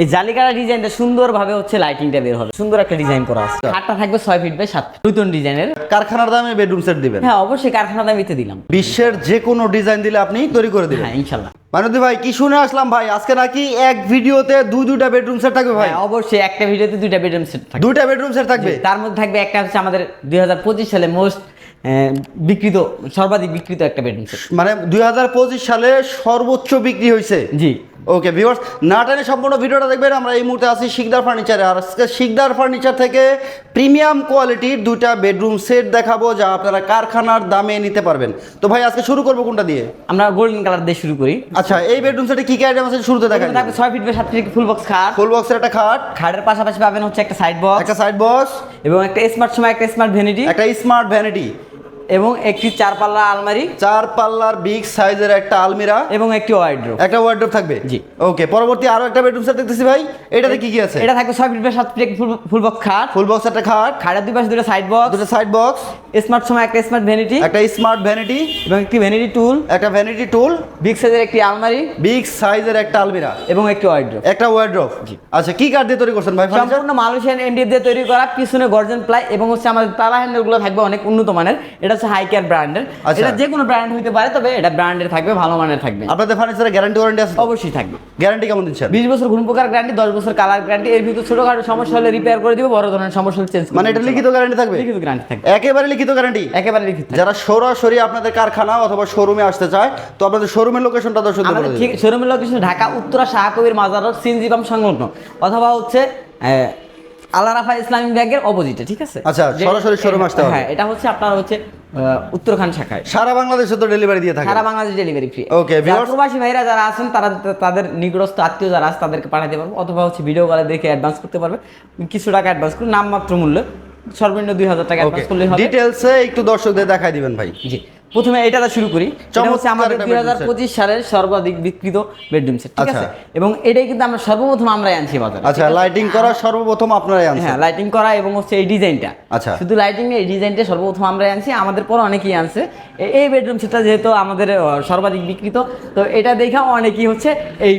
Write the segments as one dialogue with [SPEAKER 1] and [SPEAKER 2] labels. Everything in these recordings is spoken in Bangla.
[SPEAKER 1] এই জালিকাটা ডিজাইনটা সুন্দরভাবে হচ্ছে লাইটিংটা বের হবে। সুন্দর একটা ডিজাইন করা আছে। খাটটা থাকবে ছয় ফিট বাই সাত ফিট নতুন ডিজাইনের।
[SPEAKER 2] কারখানার দামে বেডরুম সেট দিবেন?
[SPEAKER 1] হ্যাঁ অবশ্যই কারখানা দামিতে দিলাম।
[SPEAKER 2] বিশ্বের যে কোনো ডিজাইন দিলে আপনি তৈরি করে দিবেন।
[SPEAKER 1] হ্যাঁ ইনশাল্লাহ।
[SPEAKER 2] মানবী ভাই কি শুনে আসলাম ভাই? আজকে নাকি এক ভিডিওতে দুই দুইটা বেডরুম সেট থাকবে ভাই?
[SPEAKER 1] হ্যাঁ অবশ্যই একটা ভিডিওতে দুইটা বেডরুম সেট থাকবে।
[SPEAKER 2] দুইটা বেডরুম সেট থাকবে?
[SPEAKER 1] তার মধ্যে থাকবে একটা হচ্ছে আমাদের দুই হাজার পঁচিশ সালে মোস্ট বিকৃত সর্বাধিক বিকৃত একটা বেডরুম সেট
[SPEAKER 2] মানে দুই হাজার পঁচিশ সালে সর্বোচ্চ বিক্রি হয়েছে
[SPEAKER 1] জি।
[SPEAKER 2] ওকে ভিউয়ার্স না টানে সম্পূর্ণ ভিডিওটা দেখবেন। আমরা এই মুহূর্তে আছি শিকদার ফার্নিচারে। আর আজকে শিকদার ফার্নিচার থেকে প্রিমিয়াম কোয়ালিটির দুটা বেডরুম সেট দেখাবো যা আপনারা কারখানার দামে নিতে পারবেন। তো ভাই আজকে শুরু করব কোনটা দিয়ে?
[SPEAKER 1] আমরা গোল্ডেন কালার দিয়ে শুরু করি।
[SPEAKER 2] আচ্ছা এই বেডরুম সেটে কি কি আইটেম আছে শুরুতে দেখা
[SPEAKER 1] এখানে থাকবে ছয় ফিট সাত ফিট ফুল বক্স খাট।
[SPEAKER 2] ফুল বক্সের একটা খাট।
[SPEAKER 1] খাটের পাশাপাশি পাবেন হচ্ছে একটা সাইড বক্স
[SPEAKER 2] একটা সাইড বক্স
[SPEAKER 1] এবং একটা স্মার্ট সময় একটা স্মার্ট ভ্যানিটি
[SPEAKER 2] একটা স্মার্ট ভ্যানিটি
[SPEAKER 1] এবং একটি চার পাল্লা আলমারি
[SPEAKER 2] চার পাল্লার বিগ সাইজের একটা আলমিরা
[SPEAKER 1] এবং একটি ওয়াইড্রোপ
[SPEAKER 2] একটা ওয়ার্ডরোব থাকবে?
[SPEAKER 1] জি।
[SPEAKER 2] ওকে পরবর্তী আরও একটা বেডরুম সেট দেখতেছি ভাই। এটাতে কি কি আছে?
[SPEAKER 1] এটা থাকবে ছয় ফিট বাই সাত ফিট ফুল বক্স খাট।
[SPEAKER 2] ফুল বক্স একটা খাট।
[SPEAKER 1] খাটের দুই পাশে দুটো সাইড বক্স
[SPEAKER 2] দুটো সাইড বক্স
[SPEAKER 1] স্মার্ট সময় একটা স্মার্ট ভ্যানিটি
[SPEAKER 2] একটা স্মার্ট ভ্যানিটি
[SPEAKER 1] এবং একটি ভ্যানিটি টুল
[SPEAKER 2] একটা ভ্যানিটি টুল
[SPEAKER 1] বিগ সাইজের একটি আলমারি।
[SPEAKER 2] বিগ সাইজের একটা আলমিরা।
[SPEAKER 1] এবং একটি ওয়াইড্রোপ
[SPEAKER 2] একটা ওয়ার্ড্রোব আচ্ছা কি কাঠ দিয়ে তৈরি করছেন ভাই?
[SPEAKER 1] সম্পূর্ণ মালয়েশিয়ান এমডিএফ দিয়ে তৈরি করা পিছনে গর্জন প্লাই এবং হচ্ছে আমাদের তালা হ্যান্ডেলগুলো থাকবে অনেক উন্নত মানের। এটা হচ্ছে ব্র্যান্ডের
[SPEAKER 2] আচ্ছা।
[SPEAKER 1] এটা যে কোনো ব্র্যান্ড পারে তবে এটা ব্র্যান্ডের থাকবে ভালো মানের থাকবে।
[SPEAKER 2] আপনাদের গ্যারান্টি ওয়ারেন্টি আছে
[SPEAKER 1] অবশ্যই থাকবে।
[SPEAKER 2] গ্যারান্টি কেমন দিচ্ছেন?
[SPEAKER 1] বিশ বছর ঘুম গ্যারান্টি দশ বছর কালার গ্যারান্টি এর ভিতরে ছোটখাটো সমস্যা হলে রিপেয়ার করে দিব বড় ধরনের সমস্যা হলে চেঞ্জ
[SPEAKER 2] মানে এটা লিখিত গ্যারান্টি থাকবে?
[SPEAKER 1] লিখিত গ্যারান্টি থাকবে।
[SPEAKER 2] একেবারে লিখিত গ্যারান্টি
[SPEAKER 1] একেবারে লিখিত।
[SPEAKER 2] যারা সরাসরি আপনাদের কারখানা অথবা শোরুমে আসতে চায় তো আপনাদের শোরুমের লোকেশনটা
[SPEAKER 1] আমাদের ঠিক শোরুমের লোকেশন ঢাকা উত্তরা শাহকবির মাজার সিনজি পাম্প সংলগ্ন। অথবা হচ্ছে আল্লাহ রাফা ইসলামিক ব্যাংকের অপোজিটে ঠিক আছে?
[SPEAKER 2] আচ্ছা, সরাসরি showroom আসতে হবে।
[SPEAKER 1] হ্যাঁ এটা হচ্ছে আপনার হচ্ছে উত্তরখান শাখায়।
[SPEAKER 2] সারা বাংলাদেশে তো ডেলিভারি দিয়ে থাকে।
[SPEAKER 1] সারা বাংলাদেশ ডেলিভারি ফ্রি
[SPEAKER 2] viewers-
[SPEAKER 1] প্রবাসী ভাইরা যারা আছেন তারা তাদের নিকটস্থ আত্মীয় যারা আছে তাদেরকে পাঠাতে পারব অথবা হচ্ছে ভিডিও কলে দেখে অ্যাডভান্স করতে পারবে কিছু টাকা অ্যাডভান্স করে নামমাত্র মূল্য। সর্বনিম্ন দুই হাজার টাকা
[SPEAKER 2] ওকে
[SPEAKER 1] অ্যাডভান্স করলে হবে।
[SPEAKER 2] ডিটেলসে একটু দর্শকদের দেখাই দিবেন ভাই।
[SPEAKER 1] জি। প্রথমে এটা শুরু করি। হচ্ছে আমাদের দুই হাজার পঁচিশ সালের সর্বাধিক বিকৃত বেডরুম সেট ঠিক
[SPEAKER 2] আচ্ছা।
[SPEAKER 1] আছে? এবং এটাই কিন্তু আমরা সর্বপ্রথম আমরাই আনছি বাজারে
[SPEAKER 2] আচ্ছা লাইটিং করা সর্বপ্রথম আপনারাই আনছেন?
[SPEAKER 1] হ্যাঁ লাইটিং করা এবং হচ্ছে এই ডিজাইনটা
[SPEAKER 2] আচ্ছা।
[SPEAKER 1] শুধু লাইটিং এই ডিজাইনটা সর্বপ্রথম আমরাই আনছি আমাদের পর অনেকেই আনছে। এই বেডরুম সেটটা যেহেতু আমাদের সর্বাধিক বিকৃত তো এটা দেখা অনেকেই হচ্ছে এই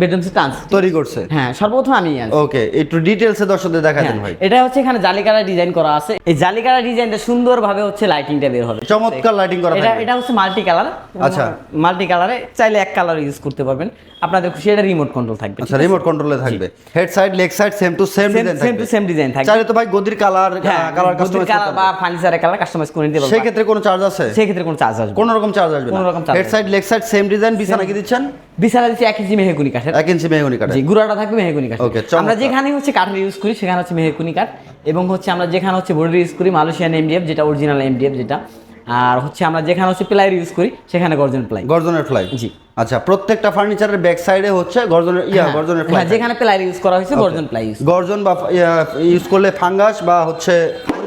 [SPEAKER 1] বেডরুম সেটটা আনছে।
[SPEAKER 2] তৈরি করছে?
[SPEAKER 1] হ্যাঁ সর্বপ্রথম আমি
[SPEAKER 2] ওকে একটু ডিটেলসে দর্শকদের দেখাই দেন ভাই।
[SPEAKER 1] হ্যাঁ, এটা হচ্ছে এখানে জালিকারা ডিজাইন করা আছে। এই জালিকারা ডিজাইনটা সুন্দরভাবে হচ্ছে লাইটিংটা বের হবে।
[SPEAKER 2] চমৎকার লাইটিং করা
[SPEAKER 1] এটা এটা হচ্ছে মাল্টি কালার
[SPEAKER 2] আচ্ছা।
[SPEAKER 1] মাল্টি কালারে চাইলে এক কালার ইউজ করতে পারবেন। আপনাদের খুশি এটা রিমোট কন্ট্রোল থাকবে
[SPEAKER 2] আচ্ছা রিমোট কন্ট্রোলে থাকবে। Head side leg side same to same design থাকবে।
[SPEAKER 1] সেম টু সেম ডিজাইন থাকবে।
[SPEAKER 2] চাইলে তো ভাই গদির কালার কালার কাস্টমাইজ
[SPEAKER 1] কালার বা ফার্নিচারের কালার কাস্টমাইজ করে নিতে পারবেন।
[SPEAKER 2] সেই ক্ষেত্রে কোনো চার্জ আছে?
[SPEAKER 1] সেক্ষেত্রে কোনো চার্জ আসবে
[SPEAKER 2] কোন রকম চার্জ আসবে
[SPEAKER 1] কোনো রকম charge
[SPEAKER 2] head side leg side same design বিছানা কি দিচ্ছেন?
[SPEAKER 1] বিছানা দিচ্ছি এক ইঞ্চি মেহেগুনি কাঠের
[SPEAKER 2] এক ইঞ্চি মেহগনি কাঠে।
[SPEAKER 1] জি গুড়াটা থাকবে মেহেগুনি কাঠ।
[SPEAKER 2] চমৎকার।
[SPEAKER 1] আমরা যেখানে হচ্ছে কাঠের ইউজ করি সেখানে হচ্ছে মেহেগুনি কাঠ। এবং হচ্ছে আমরা যেখানে হচ্ছে বোর্ডের ইউজ করি মালয়েশিয়ান এমডিএফ যেটা অরিজিনাল এমডিএফ যেটা। আর হচ্ছে আমরা যেখানে হচ্ছে প্লাইয়ের ইউজ করি সেখানে গর্জন প্লাই
[SPEAKER 2] গর্জনের ফ্লাই
[SPEAKER 1] জি।
[SPEAKER 2] আচ্ছা প্রত্যেকটা ফার্নিচারের ব্যাক সাইডে হচ্ছে গর্জনের ইয়া গর্জনের ফ্লাই
[SPEAKER 1] হ্যাঁ যেখানে প্লাইয়ের ইউজ করা হয়েছে গর্জন প্লাই ইউজ
[SPEAKER 2] গর্জন বা ইউজ করলে ফাঙ্গাস বা হচ্ছে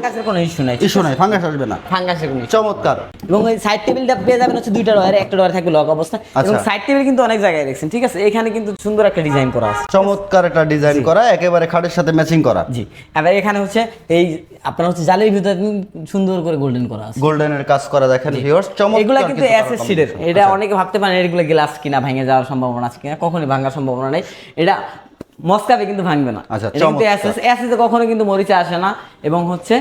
[SPEAKER 1] ফাঙ্গাসের কোনো ইস্যু নাই
[SPEAKER 2] ইস্যু নাই ফাঙ্গাস আসবে না।
[SPEAKER 1] ফাঙ্গাসের কোনো
[SPEAKER 2] চমৎকার।
[SPEAKER 1] এবং ওই সাইড টেবিলটা পেয়ে যাবেন হচ্ছে দুইটা একটা থাকবে লক অবস্থা। এবং
[SPEAKER 2] আচ্ছা।
[SPEAKER 1] সাইড টেবিল কিন্তু অনেক জায়গায় দেখছেন ঠিক আছে? এখানে কিন্তু সুন্দর একটা ডিজাইন করা আছে।
[SPEAKER 2] চমৎকার একটা ডিজাইন করা একেবারে খাটের সাথে ম্যাচিং করা।
[SPEAKER 1] জি। এখানে হচ্ছে এই আপনার হচ্ছে জালের ভিতরে সুন্দর করে গোল্ডেন করা আছে।
[SPEAKER 2] গোল্ডেনের কাজ করা দেখেন ভিউয়ার্স চমৎকার
[SPEAKER 1] এগুলা কিন্তু এসএস শিটের এটা
[SPEAKER 2] আচ্ছা।
[SPEAKER 1] অনেকে ভাবতে পারেন এগুলো গ্লাস কিনা ভেঙে যাওয়ার সম্ভাবনা আছে কিনা কখনোই ভাঙার সম্ভাবনা নেই। এটা মস্কাবে কিন্তু ভাঙবে না।
[SPEAKER 2] আচ্ছা,
[SPEAKER 1] কিন্তু। এসএস এসএস কখনো কিন্তু মরিচা আসে না এবং হচ্ছে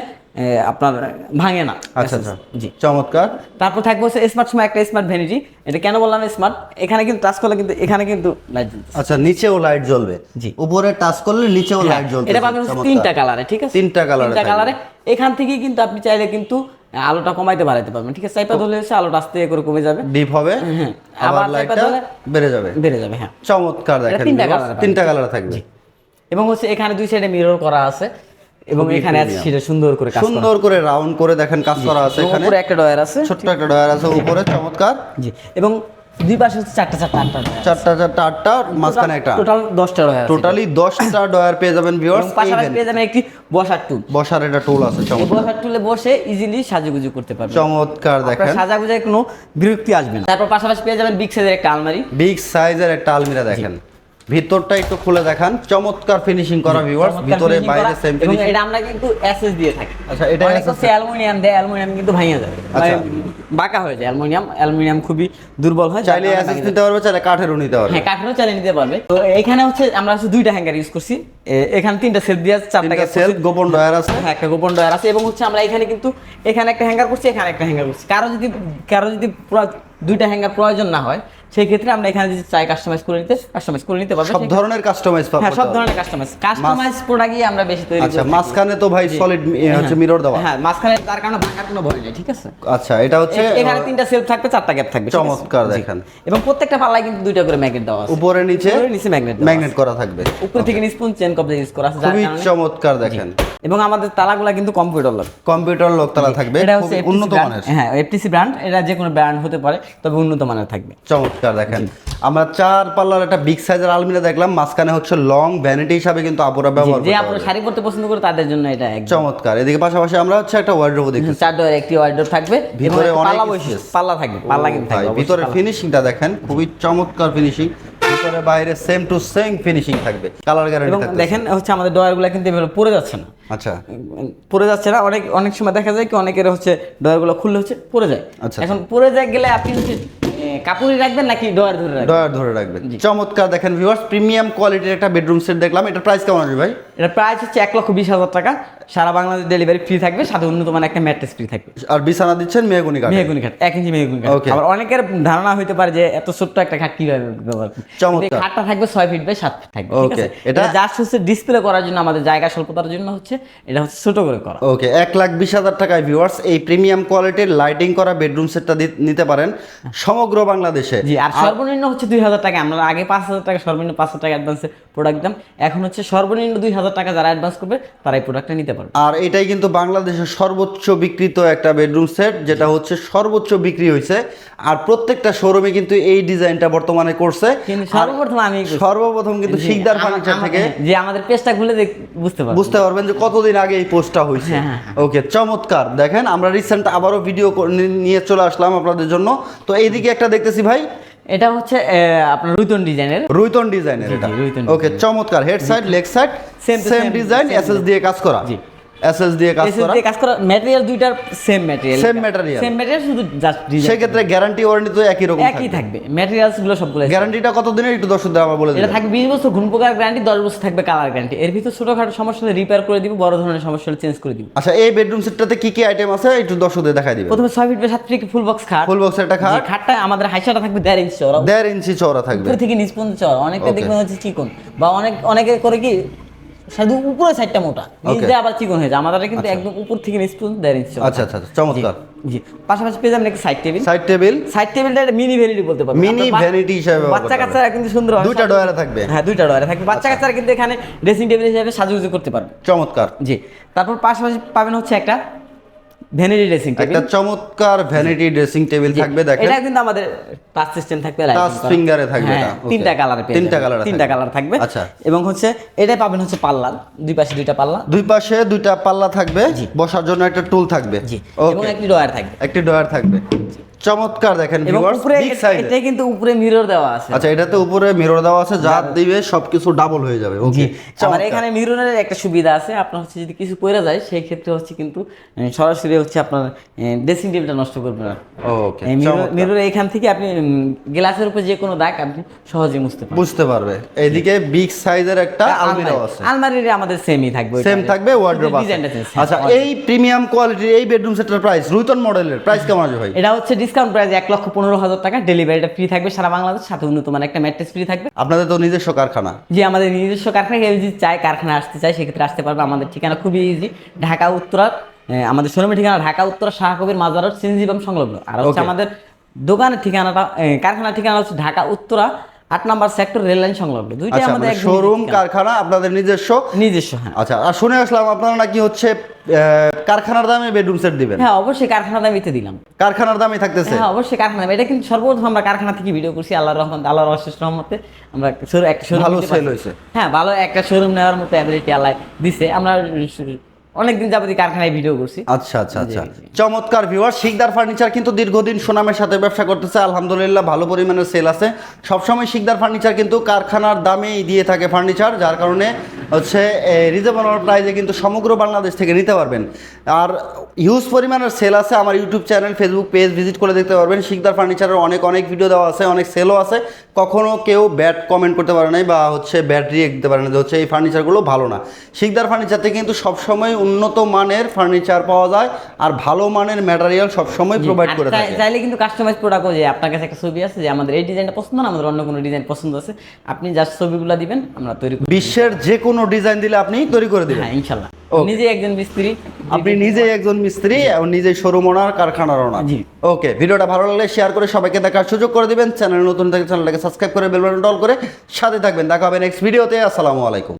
[SPEAKER 1] আপনার ভাঙে না।
[SPEAKER 2] আচ্ছা আচ্ছা।
[SPEAKER 1] জি।
[SPEAKER 2] চমৎকার।
[SPEAKER 1] তারপর থাকবে হচ্ছে স্মার্ট সময় একটা স্মার্ট ভ্যানিটি এটা কেন বললাম স্মার্ট এখানে কিন্তু টাচ করলে কিন্তু এখানে কিন্তু লাইট
[SPEAKER 2] আচ্ছা নিচেও লাইট জ্বলবে।
[SPEAKER 1] জি।
[SPEAKER 2] উপরে টাচ করলে নিচেও লাইট জ্বলবে
[SPEAKER 1] হ্যাঁ, এটা পাবেন তিনটা কালারে ঠিক আছে?
[SPEAKER 2] তিনটা এ
[SPEAKER 1] তিনটা কালারে এখান থেকে কিন্তু আপনি চাইলে কিন্তু আলোটা কমাইতে বাড়াইতে পারবেন। ঠিক আছে চাইপা ধরলে হচ্ছে আলোটা আস্তে করে কমে যাবে।
[SPEAKER 2] ডিপ হবে আবার
[SPEAKER 1] চাইপা ধরলে
[SPEAKER 2] বেড়ে যাবে।
[SPEAKER 1] বেড়ে যাবে হ্যাঁ।
[SPEAKER 2] চমৎকার দেখেন
[SPEAKER 1] তিনটা কালার
[SPEAKER 2] তিনটা কালার থাকবে।
[SPEAKER 1] এবং হচ্ছে এখানে দুই সাইডে মিরর করা আছে এবং এখানে আছে। সেটা সুন্দর করে কাজ করা।
[SPEAKER 2] সুন্দর করে রাউন্ড করে দেখেন কাজ করা আছে এখানে।
[SPEAKER 1] উপরে একটা ডয়ার আছে।
[SPEAKER 2] ছোট্ট একটা ডয়ার আছে উপরে চমৎকার।
[SPEAKER 1] জি এবং দুই পাশে হচ্ছে চারটা চারটা আটটা
[SPEAKER 2] চারটা চারটা আটটা মাঝখানে একটা।
[SPEAKER 1] টোটাল দশটা ডয়ার
[SPEAKER 2] টোটালি দশটা ডয়ার পেয়ে যাবেন ভিউয়ার্স
[SPEAKER 1] পাশাপাশি পেয়ে যাবেন একটি বসার টুল
[SPEAKER 2] বসার এটা টুল আছে চমৎকার।
[SPEAKER 1] বসার টুলে বসে ইজিলি সাজুগুজু করতে পারবেন।
[SPEAKER 2] চমৎকার দেখেন।
[SPEAKER 1] সাজাগুজায় কোনো বিরক্তি আসবে না। তারপর পাশাপাশি পেয়ে যাবেন বিগ সাইজের একটা আলমারি।
[SPEAKER 2] বিগ সাইজের একটা আলমিরা দেখেন। ভিতরটা একটু খুলে দেখান। চমৎকার ফিনিশিং করা ভিউয়ার্স ভিতরে বাইরে সেম ফিনিশিং
[SPEAKER 1] এটা আমরা কিন্তু এসএস দিয়ে থাকি।
[SPEAKER 2] আচ্ছা, এটা SS
[SPEAKER 1] অ্যালুমিনিয়াম দেয় অ্যালুমিনিয়াম কিন্তু ভাঙিয়ে যায়। মানে
[SPEAKER 2] আচ্ছা।
[SPEAKER 1] বাঁকা হয়ে যায় অ্যালুমিনিয়াম। অ্যালুমিনিয়াম খুবই দুর্বল হয়
[SPEAKER 2] চাইলে অ্যাসেস নিতে পারবে চাইলে কাঠেরও নিতে পারবে।
[SPEAKER 1] হ্যাঁ কাঠেরও চালিয়ে নিতে পারবে। তো এখানে হচ্ছে আমরা হচ্ছে দুইটা হ্যাঙ্গার ইউজ করছি। এখানে তিনটা সেট দিয়ে আছে, চারটা গ্যাস
[SPEAKER 2] গোপন ডয়ার আছে।
[SPEAKER 1] হ্যাঁ একটা গোপন ডয়ার আছে এবং হচ্ছে আমরা এখানে কিন্তু এখানে একটা হ্যাঙ্গার করছি এখানে একটা হ্যাঙ্গার করছি। কারও যদি কারও যদি পুরো দুইটা হ্যাঙ্গার প্রয়োজন না হয় সেই ক্ষেত্রে আমরা এখানে যদি চাই কাস্টমাইজ করে নিতে কাস্টমাইজ করে নিতে পারবে
[SPEAKER 2] সব ধরনের কাস্টমাইজ পাবো
[SPEAKER 1] হ্যাঁ সব ধরনের কাস্টমাইজ কাস্টমাইজ প্রোডাক্টই আমরা বেশি তৈরি
[SPEAKER 2] আচ্ছা
[SPEAKER 1] করে থাকি।
[SPEAKER 2] মাঝখানে তো ভাই সলিড হচ্ছে মিরর দেওয়া।
[SPEAKER 1] হ্যাঁ মাঝখানে তার কারণে ভাঙার কোনো ভয় নেই ঠিক আছে?
[SPEAKER 2] আচ্ছা এটা হচ্ছে
[SPEAKER 1] এখানে তিনটা সেলফ থাকবে চারটা গ্যাপ থাকবে
[SPEAKER 2] চমৎকার দেখেন।
[SPEAKER 1] এবং প্রত্যেকটা পাল্লায় কিন্তু দুইটা করে ম্যাগনেট দেওয়া আছে।
[SPEAKER 2] উপরে নিচে
[SPEAKER 1] উপরে নিচে ম্যাগনেট
[SPEAKER 2] ম্যাগনেট করা থাকবে।
[SPEAKER 1] উপর থেকে নিচ পর্যন্ত চেন কবজা ইউজ করা আছে
[SPEAKER 2] খুবই চমৎকার দেখেন।
[SPEAKER 1] এবং আমাদের তালাগুলা কিন্তু কম্পিউটার লক
[SPEAKER 2] কম্পিউটার লোকতলা থাকবে
[SPEAKER 1] এটা
[SPEAKER 2] খুব
[SPEAKER 1] হচ্ছে
[SPEAKER 2] উন্নত মানের।
[SPEAKER 1] হ্যাঁ এফটিসি ব্র্যান্ড এটা যে কোনো ব্র্যান্ড হতে পারে তবে উন্নত মানের থাকবে।
[SPEAKER 2] চমৎকার। দেখেন। আমরা চার পাল্লার একটা বিগ সাইজের আলমিরা দেখলাম মাঝখানে হচ্ছে লং ভ্যানিটি হিসাবে কিন্তু আপুরা ব্যবহার
[SPEAKER 1] করে
[SPEAKER 2] যে
[SPEAKER 1] আপনারা শাড়ি পরতে পছন্দ করে তাদের জন্য এটা একদম।
[SPEAKER 2] চমৎকার। এদিকে পাশাপাশি আমরা হচ্ছে একটা ওয়ার্ড্রোব দেখি
[SPEAKER 1] চার ডোর একটি ওয়ার্ডরোব থাকবে
[SPEAKER 2] ভিতরে অনেক
[SPEAKER 1] পাল্লা থাকবে পাল্লা কিন্তু থাকবে
[SPEAKER 2] ভিতরে ফিনিশিংটা দেখেন খুবই চমৎকার ফিনিশিং ভিতরে বাইরে সেম টু সেম ফিনিশিং থাকবে। কালার গ্যারান্টি থাকবে
[SPEAKER 1] দেখেন হচ্ছে আমাদের ডয়ারগুলো কিন্তু এভাবে পড়ে যাচ্ছে না।
[SPEAKER 2] আচ্ছা।
[SPEAKER 1] পড়ে যাচ্ছে না অনেক অনেক সময় দেখা যায় কি অনেকের হচ্ছে ডয়ারগুলো খুললে হচ্ছে পড়ে যায়।
[SPEAKER 2] আচ্ছা,
[SPEAKER 1] এখন পড়ে যায় গেলে আপনি হচ্ছে এ, কাপড়ই রাখবেন নাকি ডয়ার ধরে রাখবেন?
[SPEAKER 2] ডয়ার ধরে রাখবেন। চমৎকার দেখেন ভিউয়ার্স প্রিমিয়াম কোয়ালিটির একটা বেডরুম সেট দেখলাম। এটা প্রাইস কেমন আসবে ভাই?
[SPEAKER 1] এটা প্রাইস হচ্ছে এক লক্ষ বিশ হাজার টাকা। সারা বাংলাদেশ ডেলিভারি ফ্রি থাকবে সাথে উন্নত মানের একটা ম্যাট্রেস ফ্রি থাকবে।
[SPEAKER 2] আর বিছানা দিচ্ছেন মেহগুনি কাঠ
[SPEAKER 1] মেহগুনি খাট এক ইঞ্চি মেহগুনি
[SPEAKER 2] Okay.
[SPEAKER 1] আবার অনেকের ধারণা হইতে পারে যে এত ছোট্ট একটা খাট কীভাবে
[SPEAKER 2] চমৎকার।
[SPEAKER 1] খাটটা থাকবে ছয় ফিট বাই সাত ফিট থাকবে ঠিক আছে?
[SPEAKER 2] এটা-
[SPEAKER 1] এটা জাস্ট হচ্ছে ডিসপ্লে করার জন্য আমাদের জায়গা স্বল্পতার জন্য হচ্ছে এটা হচ্ছে ছোট করে করা।
[SPEAKER 2] ওকে এক লাখ বিশ হাজার টাকায় ভিউয়ার্স এই প্রিমিয়াম কোয়ালিটির লাইটিং করা বেডরুম সেটটা নিতে পারেন সমগ্র বাংলাদেশে।
[SPEAKER 1] জি আর সর্বনিম্ন হচ্ছে দুই হাজার টাকা। আমরা আগে পাঁচ হাজার টাকা সর্বনিম্ন পাঁচ হাজার টাকা অ্যাডভান্সে প্রোডাক্ট দাম এখন হচ্ছে সর্বনিম্ন দুই হাজার টাকা যারা অ্যাডভান্স করবে তারা এই প্রোডাক্টটা নিতে পারবে।
[SPEAKER 2] আর এটাই কিন্তু বাংলাদেশের সর্বোচ্চ বিক্রিত একটা বেডরুম সেট যেটা হচ্ছে সর্বোচ্চ বিক্রি হয়েছে আর প্রত্যেকটা শোরুমে কিন্তু এই ডিজাইনটা বর্তমানে করছে।
[SPEAKER 1] সর্বপ্রথম আমি
[SPEAKER 2] সর্বপ্রথম কিন্তু শিকদার ফার্নিচার থেকে
[SPEAKER 1] যে আমাদের পেজটা খুলে বুঝতে পারবে।
[SPEAKER 2] বুঝতে পারবেন যে কতদিন আগে এই পোস্টটা হয়েছে
[SPEAKER 1] হ্যাঁ, হ্যাঁ,
[SPEAKER 2] ওকে চমৎকার। দেখেন আমরা রিসেন্ট আবারও ভিডিও নিয়ে চলে আসলাম আপনাদের জন্য। তো এইদিকে একটা দেখতেছি ভাই
[SPEAKER 1] এটা হচ্ছে আপনার রুইতন ডিজাইনের।
[SPEAKER 2] রুইতন ডিজাইনের এটা। ওকে চমৎকার। Head side leg side same
[SPEAKER 1] same
[SPEAKER 2] design
[SPEAKER 1] SSD
[SPEAKER 2] SS দিয়ে কাজ করা।
[SPEAKER 1] জি।
[SPEAKER 2] এসএস দিয়ে কাজ করা?
[SPEAKER 1] দিয়ে কাজ করা ম্যাটেরিয়াল দুইটার same material
[SPEAKER 2] Same material।
[SPEAKER 1] Same material শুধু জাস্ট ডিজাইন
[SPEAKER 2] সেক্ষেত্রে গ্যারান্টি ওয়ারেন্টি তো একই রকম
[SPEAKER 1] একই থাকবে। ম্যাটেরিয়ালসগুলো সবগুলো একই।
[SPEAKER 2] গ্যারান্টিটা কত দিনের একটু দর্শকদের আমার বলে
[SPEAKER 1] এটা থাকবে বিশ বছর ঘুম পোকার গ্যারান্টি দশ বছর থাকবে কালার গ্যারান্টি এর ভিতর ছোটখাটো সমস্যা হলে রিপেয়ার করে দিব বড় ধরনের সমস্যা হলে চেঞ্জ করে দিব।
[SPEAKER 2] আচ্ছা এই বেডরুম সেটটাতে কি কি আইটেম আছে? একটু দর্শকদের দেখাই দিবেন।
[SPEAKER 1] প্রথমে ছয় ফিট বাই সাত ফিট ফুল বক্স খাট।
[SPEAKER 2] ফুল বক্স একটা খাট।
[SPEAKER 1] খাটটা আমাদের হাইসাটা থাকবে দেড় ইঞ্চি চওড়া।
[SPEAKER 2] দেড় ইঞ্চি চওড়া থাকবে।
[SPEAKER 1] উপর থেকে নিচ পর্যন্ত চওড়া। অনেকটা. দেখবেন হচ্ছে চিকন। বা অনেক অনেকে করে কি শুধু উপরে সাইডটা মোটা। নিচে আবার চিকন হয়ে যায়। আমাদের কিন্তু একদম উপর থেকে নিচ পর্যন্ত দেড় ইঞ্চি
[SPEAKER 2] আচ্ছা আচ্ছা আচ্ছা, চমৎকার।
[SPEAKER 1] জি পাশাপাশি পেয়ে যাবেন একটা side table
[SPEAKER 2] side table
[SPEAKER 1] side টেবিলটা একটা মিনি ভ্যানিটি বলতে পারবেন। মিনি
[SPEAKER 2] ভ্যানিটি হিসেবে
[SPEAKER 1] বাচ্চা কাচ্চারা কিন্তু সুন্দর
[SPEAKER 2] দুইটা ডয়ারে থাকবে।
[SPEAKER 1] হ্যাঁ দুইটা ডয়ারে থাকবে। বাচ্চা কাচ্চারা কিন্তু এখানে ড্রেসিং টেবিল হিসেবে সাজুগুজু করতে পারবে।
[SPEAKER 2] চমৎকার।
[SPEAKER 1] জি। তারপর পাশাপাশি পাবেন হচ্ছে একটা ভ্যানিটি ড্রেসিং টেবিল
[SPEAKER 2] একটা চমৎকার ভ্যানিটি ড্রেসিং টেবিল থাকবে দেখেন।
[SPEAKER 1] এটা কিন্তু আমাদের টাচ সিস্টেম থাকবে
[SPEAKER 2] টাচ এ থাকবে
[SPEAKER 1] হ্যাঁ,
[SPEAKER 2] এটা,
[SPEAKER 1] তিনটা কালার পেয়ে
[SPEAKER 2] তিনটা কালার
[SPEAKER 1] তিনটা কালার থাকবে।
[SPEAKER 2] আচ্ছা।
[SPEAKER 1] এবং হচ্ছে এটাই পাবেন হচ্ছে পাল্লা দুই পাশে দুইটা পাল্লা।
[SPEAKER 2] দুই পাশে দুইটা পাল্লা থাকবে। বসার জন্য একটা টুল থাকবে।
[SPEAKER 1] জি। এবং একটি ডয়ার থাকবে।
[SPEAKER 2] একটি ডয়ার থাকবে। চমৎকার দেখেন ভিউয়ার্স বিগ সাইজ
[SPEAKER 1] এটা কিন্তু উপরে মিরর দেওয়া আছে।
[SPEAKER 2] আচ্ছা এটাতে উপরে মিরর দেওয়া আছে যা দিবে সবকিছু ডাবল হয়ে যাবে। ওকে
[SPEAKER 1] আমার এখানে মিররের একটা সুবিধা আছে আপনার হচ্ছে যদি কিছু পড়ে যায় সেই ক্ষেত্রে হচ্ছে কিন্তু সরাসরি হচ্ছে আপনার ড্রেসিং টেবিলটা নষ্ট করবে না।
[SPEAKER 2] ওকে
[SPEAKER 1] মিরর এখান থেকে আপনি গ্লাসের উপর যে কোনো দাগ আপনি সহজে মুছতে পারবেন।
[SPEAKER 2] বুঝতে পারবে। এইদিকে বিগ সাইজের একটা আলমিরাও আছে।
[SPEAKER 1] আলমারির আমাদের সেমই থাকবে
[SPEAKER 2] সেম থাকবে ওয়ার্ড্রোব আছে। আচ্ছা এই প্রিমিয়াম কোয়ালিটির এই বেডরুম সেটের প্রাইস রুইতন মডেলের প্রাইস কেমন আছে ভাই?
[SPEAKER 1] এটা হচ্ছে ডিসকাউন্ট প্রাইস এক লক্ষ পনেরো হাজার টাকা। ডেলিভারিটা ফ্রি থাকবে সারা বাংলাদেশ সাথে উন্নত মানে একটা ম্যাট্রেস ফ্রি থাকবে।
[SPEAKER 2] আপনাদের তো নিজস্ব কারখানা।
[SPEAKER 1] যে আমাদের নিজস্ব কারখানা কেউ যদি চায় কারখানা আসতে চায় সেক্ষেত্রে আসতে পারবে। আমাদের ঠিকানা খুবই ইজি ঢাকা উত্তরা। আমাদের শোরুমের ঠিকানা ঢাকা উত্তরা শাহকবির মাজার সিনজিবাম সংলগ্ন। আর হচ্ছে আমাদের দোকানের ঠিকানাটা কারখানার ঠিকানা হচ্ছে ঢাকা উত্তরা। আট নাম্বার সেক্টর রেল লাইন সংলগ্ন। দুইটা
[SPEAKER 2] আচ্ছা
[SPEAKER 1] আমাদের
[SPEAKER 2] শোরুম কারখানা আপনাদের নিজস্ব?
[SPEAKER 1] নিজস্ব হ্যাঁ।
[SPEAKER 2] আচ্ছা আর শুনে আসলাম আপনারা নাকি হচ্ছে কারখানার দামে বেডরুম সেট দিবেন।
[SPEAKER 1] হ্যাঁ অবশ্যই কারখানা দামিতে দিলাম।
[SPEAKER 2] কারখানার দামে থাকতেছে।
[SPEAKER 1] হ্যাঁ অবশ্যই কারখানা এটা কিন্তু সর্বপ্রথম আমরা কারখানা থেকে ভিডিও করছি আল্লাহর রহমত আল্লাহর অশেষ রহমতে। আমরা একটা শোরুম
[SPEAKER 2] ভালো
[SPEAKER 1] পারছি।
[SPEAKER 2] হয়েছে।
[SPEAKER 1] হ্যাঁ ভালো একটা শোরুম নেওয়ার মতো অ্যাবিলিটি আল্লাহ দিছে। আমরা অনেকদিন যাবতীয় কারখানায় ভিডিও করছি।
[SPEAKER 2] আচ্ছা আচ্ছা আচ্ছা। চমৎকার ভিউয়ার শিকদার ফার্নিচার কিন্তু দীর্ঘদিন সুনামের সাথে ব্যবসা করতেছে আলহামদুলিল্লাহ ভালো পরিমাণের সেল আছে। সবসময় শিকদার ফার্নিচার কিন্তু কারখানার দামেই দিয়ে থাকে ফার্নিচার যার কারণে হচ্ছে রিজনেবল প্রাইসে কিন্তু সমগ্র বাংলাদেশ থেকে নিতে পারবেন। আর হিউজ পরিমাণের সেল আছে আমার YouTube channel Facebook page visit করে দেখতে পারবেন। শিকদার ফার্নিচারের অনেক অনেক ভিডিও দেওয়া আছে অনেক সেলও আছে। কখনও কেউ ব্যাড কমেন্ট করতে পারে নাই বা হচ্ছে ব্যাড রিয়েক্ট দিতে পারে না যে হচ্ছে এই ফার্নিচারগুলো ভালো না। শিকদার ফার্নিচার থেকে কিন্তু সবসময় উন্নত মানের ফার্নিচার পাওয়া যায় আর ভালো মানের ম্যাটেরিয়াল সবসময় প্রোভাইড করে থাকে।
[SPEAKER 1] চাইলে কিন্তু কাস্টমাইজ প্রোডাক্টও যে আপনার কাছে একটা ছবি আছে যে আমাদের এই ডিজাইনটা পছন্দ না আমাদের অন্য কোনো ডিজাইন পছন্দ আছে আপনি জাস্ট ছবিগুলো দিবেন আমরা তৈরি করি
[SPEAKER 2] বিশ্বের যে কোনো ডিজাইন দিলে আপনি তৈরি করে দিবেন।
[SPEAKER 1] হ্যাঁ ইনশাল্লাহ। নিজে একজন মিস্ত্রি
[SPEAKER 2] আপনি নিজেই একজন মিস্ত্রি এবং নিজে শোরুম ওনার কারখানার ওনার
[SPEAKER 1] জি।
[SPEAKER 2] ওকে ভিডিওটা ভালো লাগলে শেয়ার করে সবাইকে দেখার সুযোগ করে দিবেন। চ্যানেল নতুন থেকে চ্যানেলটাকে সাবস্ক্রাইব করে বেল বাটন অল করে সাথে থাকবেন। দেখা হবে নেক্সট ভিডিওতে আসসালামু আলাইকুম।